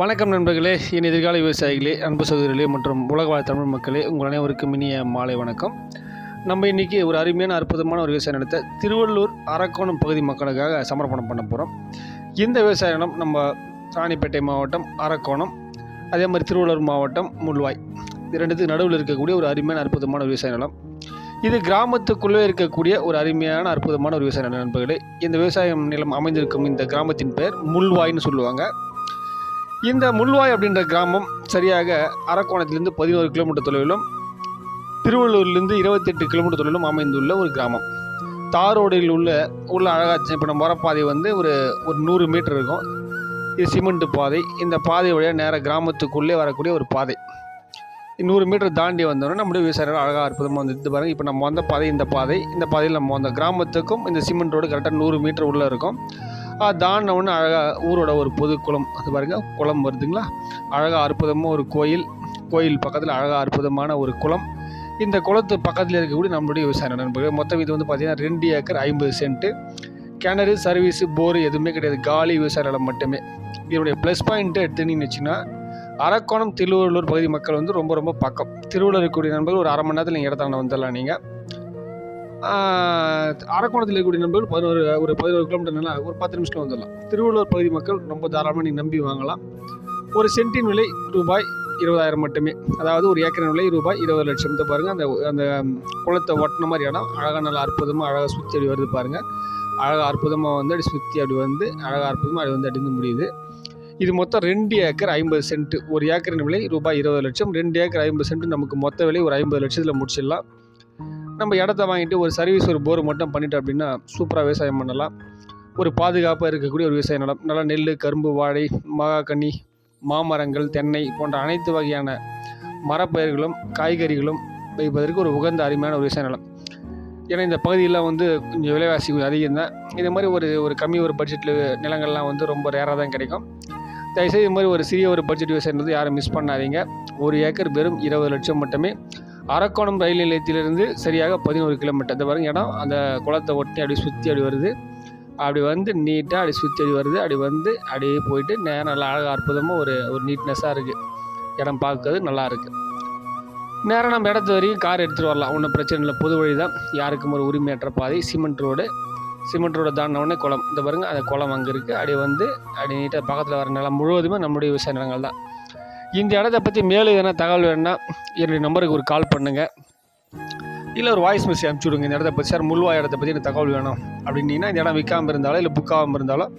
வணக்கம் நண்பர்களே என் எதிர்கால விவசாயிகளே அன்பு சகோதரிகளே மற்றும் உலகவாழ் தமிழ் மக்களே உங்கள் அனைவருக்கும் இனிய மாலை வணக்கம். நம்ம இன்றைக்கி ஒரு அருமையான அற்புதமான ஒரு விவசாய நிலத்தை திருவள்ளூர் அரக்கோணம் பகுதி மக்களுக்காக சமர்ப்பணம் பண்ண போகிறோம் இந்த விவசாய நிலம் நம்ம ராணிப்பேட்டை மாவட்டம் அரக்கோணம் அதே மாதிரி திருவள்ளூர் மாவட்டம் முள்வாய். இது ரெண்டுத்துக்கு நடுவில் இருக்கக்கூடிய ஒரு அருமையான அற்புதமான ஒரு விவசாய நிலம். இது கிராமத்துக்குள்ளே இருக்கக்கூடிய ஒரு அருமையான அற்புதமான ஒரு விவசாய நிலம் நண்பர்களே. இந்த விவசாயம் நிலம் அமைந்திருக்கும் இந்த கிராமத்தின் பெயர் முள்வாய்னு சொல்லுவாங்க. இந்த முள்வாய் அப்படின்ற கிராமம் சரியாக அரக்கோணத்திலிருந்து பதினோரு கிலோமீட்டர் தொலைவிலும் திருவள்ளூர்லேருந்து இருபத்தெட்டு கிலோமீட்டர் தொலைவிலும் அமைந்துள்ள ஒரு கிராமம். தாரோடில் உள்ள உள்ள அழகாச்சு இப்போ நம்ம வரப்பாதை வந்து ஒரு ஒரு நூறு மீட்டர் இருக்கும். இது சிமெண்ட் பாதை. இந்த பாதை வழியாக நேராக கிராமத்துக்குள்ளே வரக்கூடிய ஒரு பாதை. நூறு மீட்டர் தாண்டி வந்தோன்னா நம்முடைய விவசாயிகள் அழகாக அற்புதமாக வந்து இது பாருங்க. இப்போ நம்ம வந்த பாதை இந்த பாதை. இந்த பாதையில் நம்ம வந்த கிராமத்துக்கும் இந்த சிமெண்ட் ரோடு கரெக்டாக நூறு மீட்டர் உள்ளே இருக்கும். தாண்டின ஒன்று அழகாக ஊரோட ஒரு பொது குளம் அது பாருங்கள் குளம் வருதுங்களா? அழகாக அற்புதமாக ஒரு கோயில் கோயில் பக்கத்தில் அழகாக அற்புதமான ஒரு குளம். இந்த குளத்து பக்கத்தில் இருக்கக்கூடிய நம்மளுடைய விவசாய நண்பர்கள் மொத்தம் இது வந்து பார்த்திங்கன்னா ரெண்டு ஏக்கர் ஐம்பது சென்ட்டு. கிணறு சர்வீஸு போர் எதுவுமே கிடையாது. காலி விவசாய நிலம் மட்டுமே. இதனுடைய ப்ளஸ் பாயிண்ட்டு எடுத்துன்னு வச்சுன்னா அரக்கோணம் திருவள்ளூர் பகுதி மக்கள் வந்து ரொம்ப ரொம்ப பக்கம். திருவள்ளூர் இருக்கக்கூடிய நண்பர்கள் ஒரு அரை மணி நேரத்தில் நீங்கள் இடத்தாண்ட வந்துடலாம் நீங்கள் அரக்கோணத்தில் இருக்கக்கூடிய நண்பர்கள் பதினோரு ஒரு பதினோரு கிலோமீட்டர்னால ஒரு பத்து நிமிஷத்தில் வந்துடலாம். திருவள்ளூர் பகுதி மக்கள் ரொம்ப தாராளமாக நீங்கள் நம்பி வாங்கலாம். ஒரு சென்ட்டின் விலை ரூபாய் இருபதாயிரம் மட்டுமே. அதாவது ஒரு ஏக்கரின் விலை ரூபாய் இருபது லட்சம். தான் பாருங்கள் அந்த அந்த குளத்தை ஒட்டின மாதிரி இடம். அழகாக நல்லா அற்புதமாக அழகாக சுற்றி அப்படி வருது பாருங்கள் அழகாக அற்புதமாக வந்து அப்படி சுற்றி அப்படி வந்து அழகாக அற்புதமாக அப்படி வந்து அடிந்து முடியுது. இது மொத்தம் ரெண்டு ஏக்கர் ஐம்பது சென்ட். ஒரு ஏக்கரின் விலை ரூபாய் இருபது லட்சம். ரெண்டு ஏக்கர் ஐம்பது சென்ட். நமக்கு மொத்த விலை ஒரு ஐம்பது லட்சத்தில் முடிச்சிடலாம். நம்ம இடத்த வாங்கிட்டு ஒரு சர்வீஸ் ஒரு போர் மட்டும் பண்ணிட்டோம் அப்படின்னா சூப்பராக விவசாயம் பண்ணலாம். ஒரு பாதுகாப்பாக இருக்கக்கூடிய ஒரு விவசாய நிலம். நல்லா நெல் கரும்பு வாழை மகாக்கனி மாமரங்கள் தென்னை போன்ற அனைத்து வகையான மரப்பயிர்களும் காய்கறிகளும் வைப்பதற்கு ஒரு உகந்த அருமையான ஒரு விவசாய நிலம். ஏன்னா இந்த பகுதியெல்லாம் வந்து கொஞ்சம் விலைவாசி கொஞ்சம் அதிகம் தான். இது மாதிரி ஒரு ஒரு கம்மி ஒரு பட்ஜெட்டில் நிலங்கள்லாம் வந்து ரொம்ப ரேராக தான் கிடைக்கும். தயவுசெய்து இது மாதிரி ஒரு சிறிய ஒரு பட்ஜெட் விவசாயம் வந்து யாரும் மிஸ் பண்ணாதீங்க. ஒரு ஏக்கர் வெறும் இருபது லட்சம் மட்டுமே அரக்கோணம் ரயில் நிலையத்திலிருந்து சரியாக பதினோரு கிலோமீட்டர் அந்த பாருங்க இடம். அந்த குளத்தை ஒட்டி அப்படி சுற்றி அப்படி வருது. அப்படி வந்து நீட்டாக அப்படி சுற்றி அப்படி வருது. அப்படி வந்து அப்படியே போயிட்டு நேரம் நல்லா அழகாக அற்புதமாக ஒரு ஒரு நீட்னஸாக இருக்குது இடம் பார்க்கறது நல்லா இருக்குது நேரம் நம்ம இடத்து வரைக்கும் கார் எடுத்துகிட்டு வரலாம். ஒன்றும் பிரச்சனை இல்லை. பொது வழி தான். யாருக்கும் ஒரு உரிமையற்ற பாதை. Cement road. சிமெண்ட் ரோடு தாண்டினவுடனே குளம். இந்த பாருங்க அந்த குளம் அங்கே இருக்குது அப்படியே வந்து அப்படி நீட்டாக பக்கத்தில் வர நிலம் முழுவதுமே நம்முடைய விவசாய நிலங்கள் தான். இந்த இடத்த பற்றி மேலும் எதனா தகவல் வேணுன்னா என்னுடைய நம்பருக்கு ஒரு கால் பண்ணுங்கள் இல்லை ஒரு வாய்ஸ் மெசேஜ் அனுப்பிச்சி விடுங்க இந்த இடத்த பற்றி சார் முள்வாய் இடத்த பற்றி எனக்கு தகவல் வேணும். அப்படின்னீங்கன்னா இந்த இடம் விற்காமல் இருந்தாலும் இல்லை புக்காகாமல் இருந்தாலும்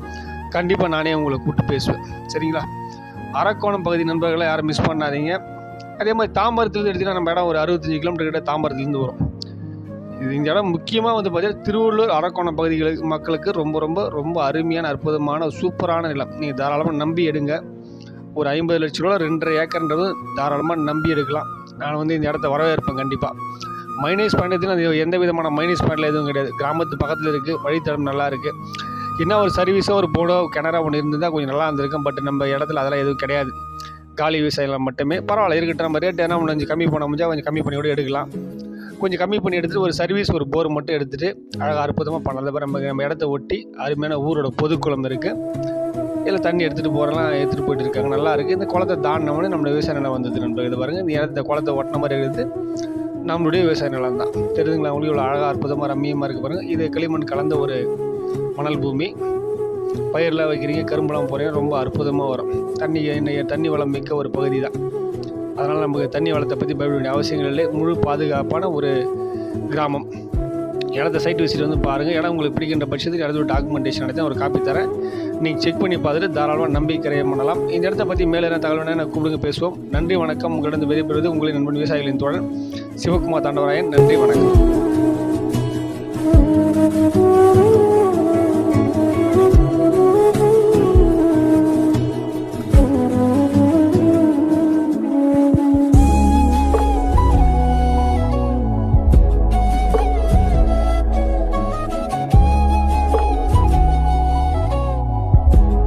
கண்டிப்பாக நானே உங்களை கூப்பிட்டு பேசுவேன். சரிங்களா? அரக்கோணம் பகுதி நண்பர்களை யாரும் மிஸ் பண்ணாதீங்க. அதே மாதிரி தாம்பரத்துலேருந்து எடுத்திங்கன்னா நம்ம இடம் ஒரு அறுபத்தஞ்சு கிலோமீட்டர் கிட்ட தாம்பரத்துலேருந்து வரும். இது இந்த இடம் முக்கியமாக வந்து பார்த்தீங்கன்னா திருவள்ளூர் அரக்கோணம் பகுதிகளுக்கு மக்களுக்கு ரொம்ப ரொம்ப ரொம்ப அருமையான அற்புதமான சூப்பரான நிலம். நீங்கள் தாராளமாக நம்பி எடுங்க. ஒரு ஐம்பது லட்ச ரூபா ரெண்டரை ஏக்கர்ன்றது தாராளமாக நம்பி எடுக்கலாம். நான் வந்து இந்த இடத்த வரவேற்பேன் கண்டிப்பாக மைனஸ் பாயிண்ட் அது எந்த விதமான மைனஸ் பாயிண்டில் எதுவும் கிடையாது. கிராமத்து பக்கத்தில் இருக்குது வழித்தடம் நல்லா இருக்குது என்ன ஒரு சர்வீஸோ ஒரு போர்டோ கிணறா ஒன்று இருந்திருந்தால் கொஞ்சம் நல்லா இருந்திருக்கும் பட் நம்ம இடத்துல அதெல்லாம் எதுவும் கிடையாது. காலி விவசாயம் மட்டுமே. பரவாயில்ல இருக்கட்டும். நம்ம ரேட் என்ன கொஞ்சம் கம்மி பண்ண முடிஞ்சால் கொஞ்சம் கம்மி பண்ணி கூட எடுக்கலாம். கொஞ்சம் கம்மி பண்ணி எடுத்துகிட்டு ஒரு சர்வீஸ் ஒரு போர் மட்டும் எடுத்துகிட்டு அழகாக அற்புதமாக பண்ணலாம் நம்ம நம்ம இடத்த ஒட்டி அருமையான ஊரோட பொதுக்குளம் இருக்குது இதில் தண்ணி எடுத்துகிட்டு போகிறலாம் எடுத்துகிட்டு போயிட்டு இருக்காங்க. நல்லா இருக்குது இந்த குளத்தை தாண்டினோடனே நம்ம விவசாய நிலம் வந்தது நண்பர் இது பாருங்கள் இந்த இடத்த குளத்தை ஒட்டின மாதிரி இருக்குது. நம்மளுடைய விவசாய நிலம் தான். தெரியுதுங்களா? உங்களுக்கு இவ்வளோ அழகாக அற்புதமாக ரம்மியமாக இருக்குது பாருங்கள் இது களிமண் கலந்த ஒரு மணல் பூமி. பயிரெலாம் வைக்கிறீங்க கரும்புலாம் போகிறீங்க ரொம்ப அற்புதமாக வரும். தண்ணி இன்னைக்கு தண்ணி வளம் மிக்க ஒரு பகுதி தான். அதனால் நமக்கு தண்ணி வளத்தை பற்றி பயப்பட வேண்டிய அவசியங்கள் இல்லை. முழு பாதுகாப்பான ஒரு கிராமம். இடத்த சைட் விசிட் வந்து பாருங்கள் இடம் உங்களுக்கு பிடிக்கின்ற பட்சத்துக்கு இடத்துல டாக்குமெண்டேஷன் எடுத்து ஒரு காப்பி தரேன். நீங்கள் செக் பண்ணி பார்த்துட்டு தாராளமாக நம்பி கிரயம் பண்ணலாம் இந்த இடத்த பற்றி மேலே என்ன தகவல் நான் கூப்பிடுங்க பேசுவோம். நன்றி வணக்கம். உங்களிடம் விடைபெறுவது உங்களின் நண்பன் விவசாயிகளின் தோழன் சிவகுமார் தாண்டவராயன். நன்றி வணக்கம்.